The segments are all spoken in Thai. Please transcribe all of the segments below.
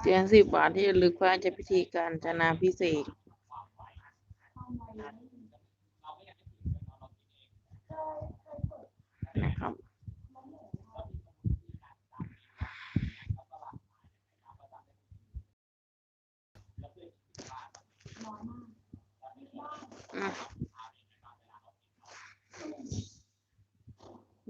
เหรียญสิบบาทที่ลึกพระราชพิธีการจนาพิเศษนะครับอะ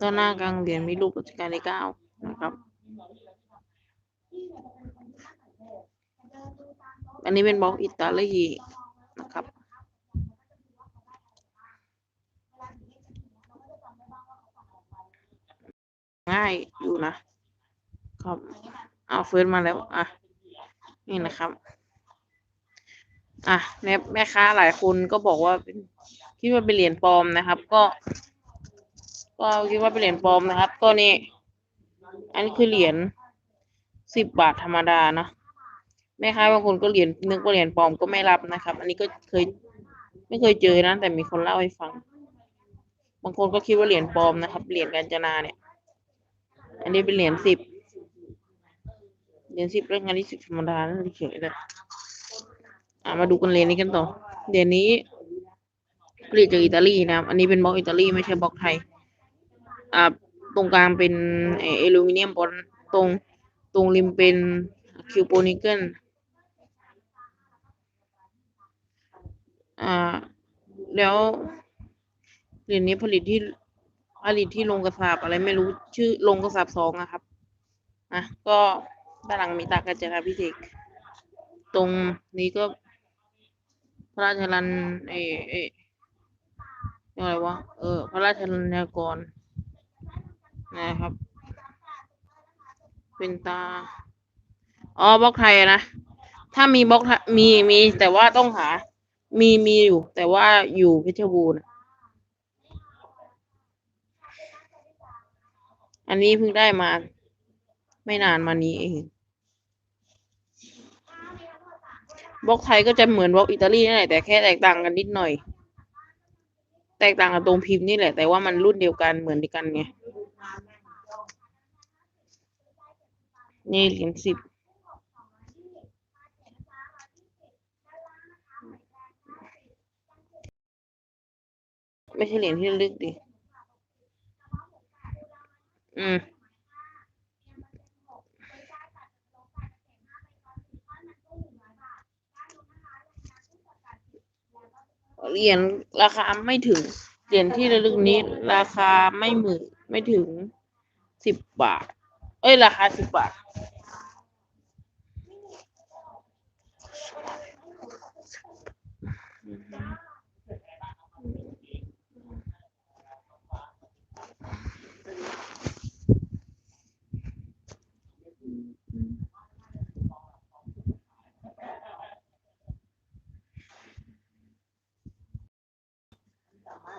ด้านหน้ากลางเหรียญมีรูปรัชกาลที่เก้านะครับ อันนี้เป็นบล็อกอิตาลีนะครับ ง่ายอยู่นะครับเอาเฟิร์สมาแล้ว อะ นี่นะครับ อะแม่ค้าหลายคนก็บอกว่าคิดว่าเป็นเหรียญปลอมนะครับ ก็ ก็คิดว่าเป็นเหรียญปลอมนะครับ ก็นี่อันนี้คือเหรียญสิบบาทธรรมดานะ แม่ค้าบางคนก็เหรียญนึกว่าเหรียญปลอมก็ไม่รับนะครับ อันนี้ก็เคย ไม่เคยเจอนะแต่มีคนเล่าให้ฟัง บางคนก็คิดว่าเหรียญปลอมนะครับเหรียญกาญจนาเนี่ย อันนี้เป็นเหรียญสิบเหรียญสิบเรื่องงานที่สิบธรรมดานั่นเฉยเลยอะมาดูกันเหรียญนี้กันต่อเหรียญนี้ผลิตจากอิตาลีนะครับ อันนี้เป็นบล็อกอิตาลีไม่ใช่บล็อกไทย อ่า ตรงกลางเป็นเออลูมิเนียมบอลตรง ตรงริมเป็นคิวโปนิเกิล อ่า แล้วเหรียญนี้ผลิตที่ผลิตที่โรงกระสาบอะไรไม่รู้ชื่อโรงกระสาบสองอะครับอะก็ด้านหลังมีตากาญจนาพิเศษตรงนี้ก็พระราชลันเอเออะไรวะเออ พระราชลันยากรนะครับ เป็นตาอ๋อบล็อกไทยนะ ถ้ามีบล็อกมีมีแต่ว่าต้องหา มีมีอยู่ แต่ว่าอยู่เพชรบูรณ์อันนี้เพิ่งได้มา ไม่นานมานี้เองบล็อกไทยก็จะเหมือนบล็อกอิตาลีนั่นแหละแต่แค่แตกต่างกันนิดหน่อย แตกต่างกันตรงพิมพ์นี่แหละ แต่ว่ามันรุ่นเดียวกันเหมือนกันไงนี่เหรียญสิบ ไม่ใช่เหรียญที่ระลึกดิ อืม เหรียญราคาไม่ถึง เหรียญที่ระลึกนี้ ราคาไม่หมื่นไม่ถึงสิบบาท เอ้ย ราคาสิบบาทอ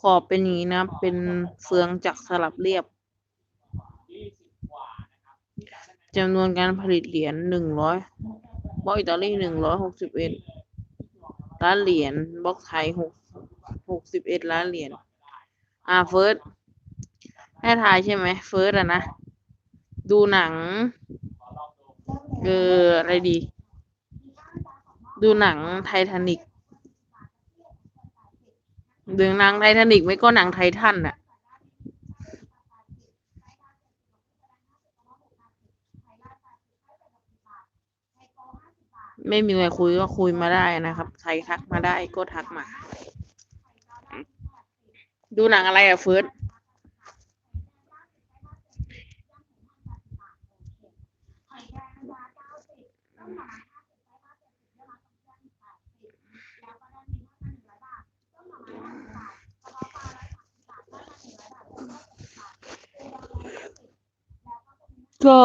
ขอบเป็นอย่างนี้นะ เป็นเฟืองจักรสลับเรียบจำนวนการผลิตเหรียญหนึ่งร้อยบล็อกอิตาลีหนึ่งร้อยหกสิบเอ็ดล้านเหรียญบล็อกไทยหกหกสิบเอ็ดล้านเหรียญอ่าเฟิร์สให้ทายใช่ไหมเฟิร์สอะนะ ดูหนัง เออ อะไรดี ดูหนังไททานิก ดูหนังไททานิกไม่ก็หนังไททันอะไม่มีอะไรคุยก็คุยมาได้นะครับ ใครทักมาได้ก็ทักมา ดูหนังอะไรอะเฟิร์ส ก็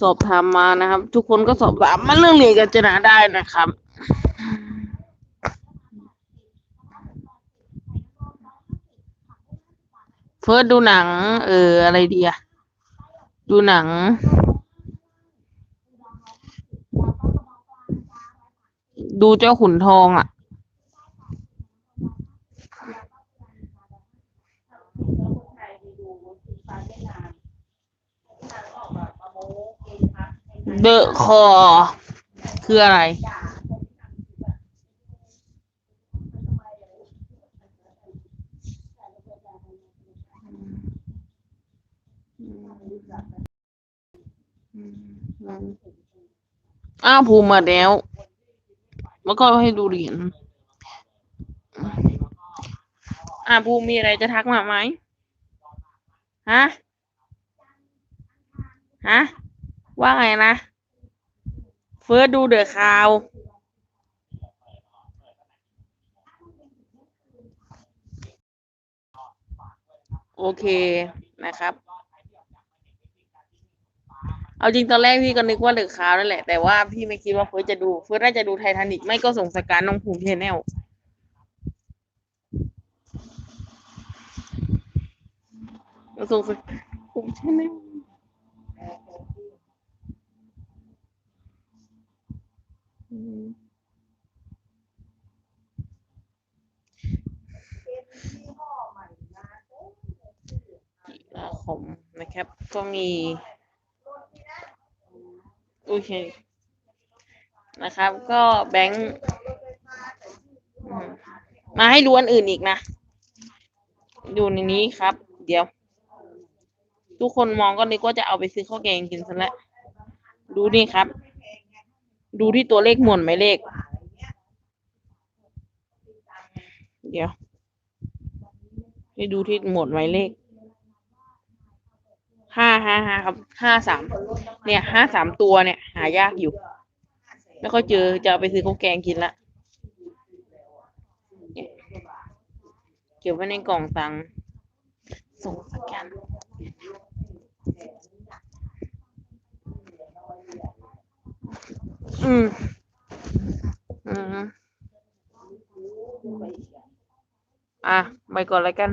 สอบถามมานะครับ ทุกคนก็สอบถามมาเรื่องเรียนกัญจนาได้นะครับเฟิร์สดูหนัง เออ อะไรดีอะดูหนัง ดูเจ้าขุนทองอะ เดอะคอคืออะไร อ้าวภูมิมาแล้ว แล้วก็ให้ดูเหรียญอ่าภูมิมีอะไรจะทักมาไหมฮะ ฮะ ว่าไงนะ เฟิร์สดูเดอะคาว โอเคนะครับ เอาจริงตอนแรกพี่ก็นึกว่าเดอะคาวนั่นแหละ แต่ว่าพี่ไม่คิดว่าเฟิร์สจะดู เฟิร์สน่าจะดูไททานิกไม่ก็ส่งสการน้องภูมิเทนแนลส่งสการภูมิเทนแนลอืม กีฬาคมนะครับ ก็มีโอเคนะครับ ก็แบงค์มาให้ดูอันอื่นอีกนะอยู่ในนี้ครับ เดี๋ยว ทุกคนมองก็นึกว่าจะเอาไปซื้อข้าวแกงกินซะแล้วดูนี่ครับ ดูที่ตัวเลขหมวดหมายเลข เดี๋ยวให้ดูที่หมวดหมายเลขห้าห้าห้าครับห้าสามเนี่ยห้าสามตัวเนี่ย หายากอยู่ไม่ค่อยเจอจะเอาไปซื้อข้าวแกงกินละเก็บไว้ในกล่องตังส่งสแกน อืมอืมอะไปก่อนแล้วกัน